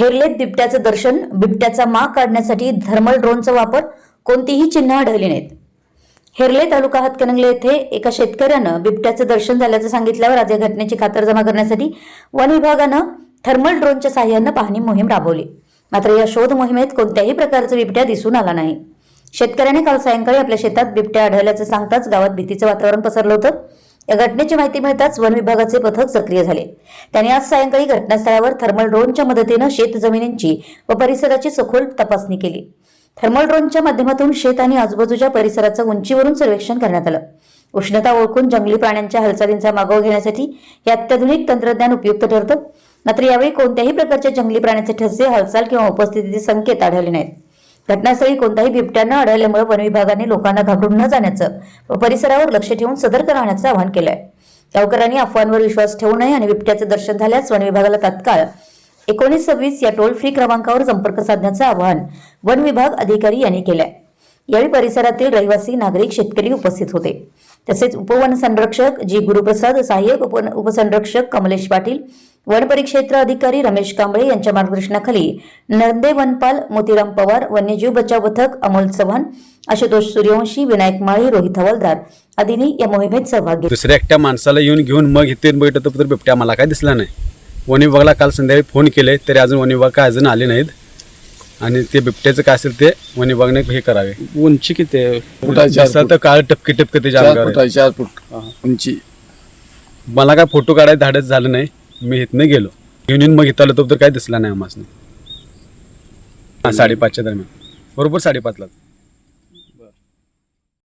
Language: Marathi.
हेरलेत बिबट्याचं दर्शन बिबट्याचा माग काढण्यासाठी थर्मल ड्रोनचा वापर कोणतीही चिन्ह आढळली नाहीत. हेरले तालुका हातकणंगले येथे एका शेतकऱ्यानं बिबट्याचं दर्शन झाल्याचं सांगितल्यावर आज या घटनेची खातरजमा करण्यासाठी वन विभागानं थर्मल ड्रोनच्या साह्यानं पाहणी मोहीम राबवली. मात्र या शोध मोहिमेत कोणत्याही प्रकारचा बिबट्या दिसून आला नाही. शेतकऱ्याने काल सायंकाळी आपल्या शेतात बिबट्या आढळल्याचं सांगताच गावात भीतीचं वातावरण पसरलं होतं. या घटनेची माहिती मिळताच वन विभागाचे पथक सक्रिय झाले. त्यांनी आज सायंकाळी घटनास्थळावर थर्मल ड्रोनच्या मदतीनं शेत जमिनींची व परिसराची सखोल तपासणी केली. थर्मल ड्रोनच्या माध्यमातून शेत आणि आजूबाजूच्या परिसराचं उंचीवरून सर्वेक्षण करण्यात आलं. उष्णता ओळखून जंगली प्राण्यांच्या हालचालींचा मागोवा घेण्यासाठी हे अत्याधुनिक तंत्रज्ञान उपयुक्त ठरतं. मात्र यावेळी कोणत्याही प्रकारच्या जंगली प्राण्याचे ठसे हालचाल किंवा उपस्थितीचे संकेत आढळले नाहीत. घटनास्थळी कोणताही बिबट्यानं आढळल्यामुळे वनविभागाने लोकांना घाबरून न जाण्याचं व परिसरावर लक्ष ठेवून सतर्क राहण्याचं आवाहन केलंय. गावकऱ्यांनी अफवांवर विश्वास ठेवू नये आणि बिबट्याचं दर्शन झाल्यास वनविभागाला तात्काळ एकोणीस सव्वीस या टोल फ्री क्रमांकावर संपर्क साधण्याचं आवाहन वन विभाग अधिकारी यांनी केलंय. यावेळी परिसरातील रहिवासी नागरिक शेतकरी उपस्थित होते. तसेच उपवन संरक्षक जी गुरुप्रसाद सहाय्यक उपसंरक्षक कमलेश पाटील वन परिक्षेत्र अधिकारी रमेश कांबळे यांच्या मार्गदर्शनाखाली नंदे वनपाल मोतीराम पवार वन्यजीव बचाव पथक अमोल चव्हाण आशुतोष सूर्यवंशी विनायक माळी रोहित हवालदार आदींनी या मोहिमेत सहभाग घेतला. दुसऱ्या एकट्या माणसाला येऊन घेऊन मग इथे बघितलं तर बिबट्या मला काय दिसला नाही. वन विभागाला काल संध्याकाळी फोन केले तरी अजून वन विभाग काय अजून आले नाहीत. आणि ते बिबट्याचं काय असेल ते वन विभागाने हे करावे. उंची किती आहे जसं फूट. तर काळ टपके टपके त्याच्या चार अंगावर आहे. फुटाची चार फूट उंची. मला काय फोटो काढायचं धाडच झालं नाही. मी इथनं गेलो. घेऊन येऊन मग इथं आलो तर काय दिसला नाही आम्हाला साडेपाचच्या दरम्यान. बरोबर साडेपाचला